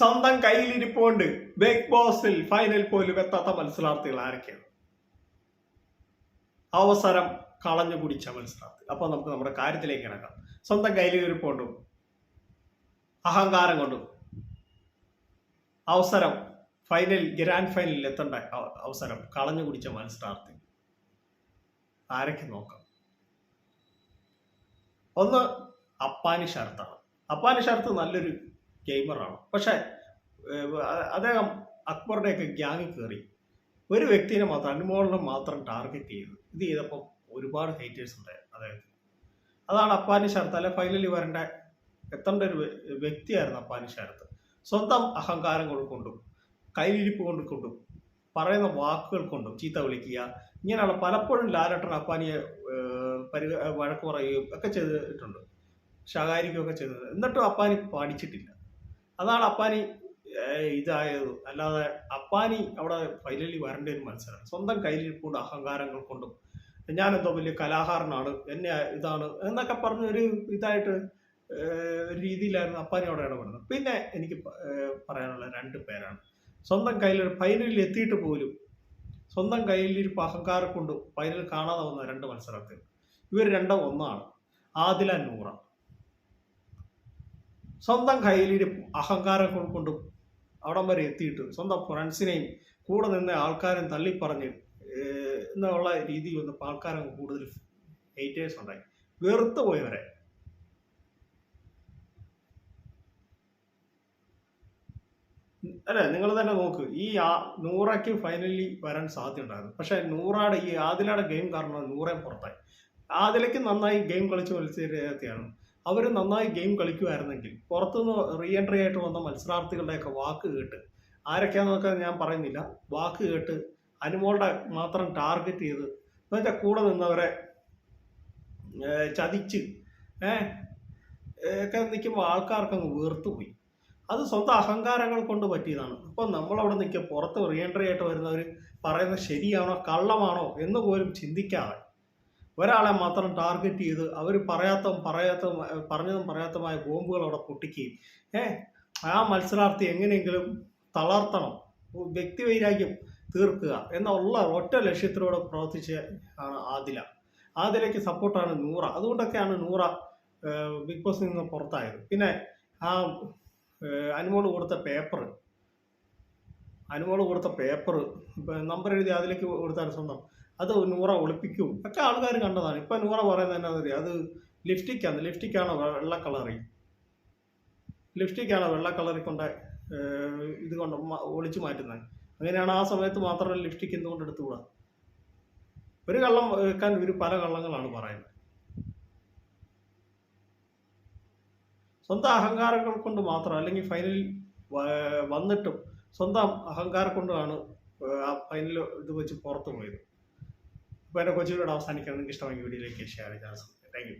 സ്വന്തം കയ്യിലിരിപ്പുണ്ട് ബിഗ് ബോസിൽ ഫൈനൽ പോലും എത്താത്ത മത്സരാർത്ഥികൾ ആരൊക്കെയാണ്? അവസരം കളഞ്ഞു കുടിച്ച മത്സരാർത്ഥി അപ്പൊ നമുക്ക് നമ്മുടെ കാര്യത്തിലേക്ക് ഇറക്കാം സ്വന്തം കയ്യിലിരിപ്പുണ്ടും അഹങ്കാരം കൊണ്ടും അവസരം ഫൈനൽ ഗ്രാൻഡ് ഫൈനലിൽ എത്തേണ്ട അവ- അവസരം കളഞ്ഞു കുടിച്ച മത്സരാർത്ഥി ആരൊക്കെ നോക്കാം? ഒന്ന് അപ്പാനി ഷർത്താണ് അപ്പാനി ഷർത്ത് നല്ലൊരു ഗെയിമറാണ്. പക്ഷേ അദ്ദേഹം അക്ബറുടെയൊക്കെ ഗ്യാങ്ങിൽ കയറി. ഒരു വ്യക്തിനെ മാത്രം അനുമോളിനെ മാത്രം ടാർഗറ്റ് ചെയ്തു ഇത് ചെയ്തപ്പോൾ ഒരുപാട് ഹേറ്റേഴ്സ് ഉണ്ട് അദ്ദേഹത്തിന്. അതാണ് അപ്പാനി ശരത്ത് അല്ലെ ഫൈനലിൽ വരേണ്ട എത്തേണ്ട ഒരു വ്യക്തിയായിരുന്നു അപ്പാനി ശരത്ത്. സ്വന്തം അഹങ്കാരം കൊണ്ടും കയ്യിലിരിപ്പ് കൊണ്ട് പറയുന്ന വാക്കുകൾ കൊണ്ടും ചീത്ത വിളിക്കുക ഇങ്ങനെയുള്ള പലപ്പോഴും ലാലട്ടൻ അപ്പാനിയെ പരി വഴക്ക് പറയുകയും ഒക്കെ ചെയ്തിട്ടുണ്ട്. ശകാരിക്കുകയൊക്കെ ചെയ്തത് എന്നിട്ടും അപ്പാനി പഠിച്ചിട്ടില്ല. അതാണ് അപ്പാനി ഇതായത്. അല്ലാതെ അപ്പാനി അവിടെ ഫൈനലി വരേണ്ട ഒരു മത്സരം. സ്വന്തം കയ്യിലിരിപ്പുണ്ട് അഹങ്കാരങ്ങൾ കൊണ്ടും. ഞാനെന്തോ വലിയ കലാഹാരനാണ് എന്നെ ഇതാണ് എന്നൊക്കെ പറഞ്ഞ ഒരു ഇതായിട്ട് ഒരു രീതിയിലായിരുന്നു അപ്പാനി അവിടെ ഇടപെടുന്നത് പിന്നെ എനിക്ക് പറയാനുള്ള രണ്ട് പേരാണ്. സ്വന്തം കയ്യിൽ ഫൈനലിൽ എത്തിയിട്ട് പോലും സ്വന്തം കയ്യിലിരിപ്പ് അഹങ്കാരം കൊണ്ട് ഫൈനൽ കാണാതെ വന്ന രണ്ട് മത്സരത്തിൽ ഇവർ രണ്ടും ഒന്നാണ്. ആദില നൂറ. സ്വന്തം കയ്യിലിരിപ്പും അഹങ്കാരം കൊണ്ട് അവിടം വരെ എത്തിയിട്ട് സ്വന്തം ഫ്രണ്ട്സിനെയും കൂടെ നിന്ന് ആൾക്കാരും തള്ളിപ്പറഞ്ഞ് എന്നുള്ള രീതിയിൽ വന്നപ്പോൾ ആൾക്കാരും കൂടുതൽ ഹേറ്റേഴ്സ് ഉണ്ടായി. വെറുത്തു പോയവരെ. അല്ലെ? നിങ്ങൾ തന്നെ നോക്ക്. ഈ ആ- നൂറയ്ക്ക് ഫൈനലി വരാൻ സാധ്യതയുണ്ടായിരുന്നു പക്ഷെ നൂറാടെ ഈ ആദിലയുടെ ഗെയിം കാരണം നൂറേ പുറത്തായി. ആദിലയ്ക്ക് നന്നായി ഗെയിം കളിച്ച് മത്സരത്തെയാണ് അവർ നന്നായി ഗെയിം കളിക്കുമായിരുന്നെങ്കിൽ പുറത്തുനിന്ന് റീ എൻട്രി ആയിട്ട് വന്ന മത്സരാർത്ഥികളുടെയൊക്കെ വാക്ക് കേട്ട് ആരൊക്കെയാണെന്നൊക്കെ ഞാൻ പറയുന്നില്ല. വാക്ക് കേട്ട് അനുമോളുടെ മാത്രം ടാർഗറ്റ് ചെയ്ത് എന്നുവെച്ചാൽ കൂടെ നിന്നവരെ ചതിച്ച് ഒക്കെ നിൽക്കുമ്പോൾ ആൾക്കാർക്ക് അങ്ങ് വീർത്തുപോയി അത് സ്വന്തം അഹങ്കാരങ്ങൾ കൊണ്ട് പറ്റിയതാണ്. അപ്പോൾ നമ്മളവിടെ നിൽക്കുക പുറത്ത് റീ എൻട്രി ആയിട്ട് വരുന്നവർ പറയുന്നത് ശരിയാണോ കള്ളമാണോ എന്ന് പോലും ചിന്തിക്കാതെ ഒരാളെ മാത്രം ടാർഗറ്റ് ചെയ്ത് അവർ പറയാത്ത പറയാത്ത പറഞ്ഞതും പറയാത്തതുമായ ബോംബുകൾ അവിടെ പൊട്ടിക്കുകയും ഏഹ് ആ മത്സരാർത്ഥി എങ്ങനെയെങ്കിലും തളർത്തണം വ്യക്തിവൈരാഗ്യം തീർക്കുക എന്നുള്ള ഒറ്റ ലക്ഷ്യത്തിലൂടെ പ്രവർത്തിച്ച ആണ് ആദില. ആദിലയ്ക്ക് സപ്പോർട്ടാണ് നൂറ. അതുകൊണ്ടൊക്കെയാണ് നൂറ ബിഗ് ബോസിൽ നിന്ന് പുറത്തായത്. പിന്നെ ആ അനുമോൾ കൊടുത്ത പേപ്പർ അനുമോൾ കൊടുത്ത പേപ്പർ നമ്പർ എഴുതി അതിലേക്ക് കൊടുത്താൽ സ്വന്തം. അത് നൂറ ഒളിപ്പിക്കും. ഒക്കെ ആൾക്കാർ കണ്ടതാണ്. ഇപ്പൊ നൂറ പറയുന്നത് എന്നാ അറിയാം? അത് ലിപ്സ്റ്റിക്കാണ് ലിപ്സ്റ്റിക്കാണ് വെള്ള കളറി ലിപ്സ്റ്റിക്കാണ് വെള്ള കളറി കൊണ്ട് ഇത് കൊണ്ട് ഒളിച്ചു മാറ്റുന്നത് അങ്ങനെയാണ് ആ സമയത്ത് മാത്രം ലിപ്സ്റ്റിക് എന്തുകൊണ്ട് എടുത്തുകൂടാ? ഒരു കള്ളം വെക്കാൻ ഒരു പല കള്ളങ്ങളാണ് പറയുന്നത്. സ്വന്തം അഹങ്കാരങ്ങൾ കൊണ്ട് മാത്രം അല്ലെങ്കിൽ ഫൈനലിൽ വന്നിട്ടും സ്വന്തം അഹങ്കാരം കൊണ്ടാണ് ആ ഫൈനൽ ഇത് വെച്ച് പുറത്തു പോയത്. അപ്പോൾ എന്റെ കൊച്ചിയോട് അവസാനിക്കണം നിങ്ങൾക്ക് ഇഷ്ടമെങ്കിൽ വീഡിയോയിലേക്ക് ഷെയർ ചെയ്യാൻ താങ്ക് യു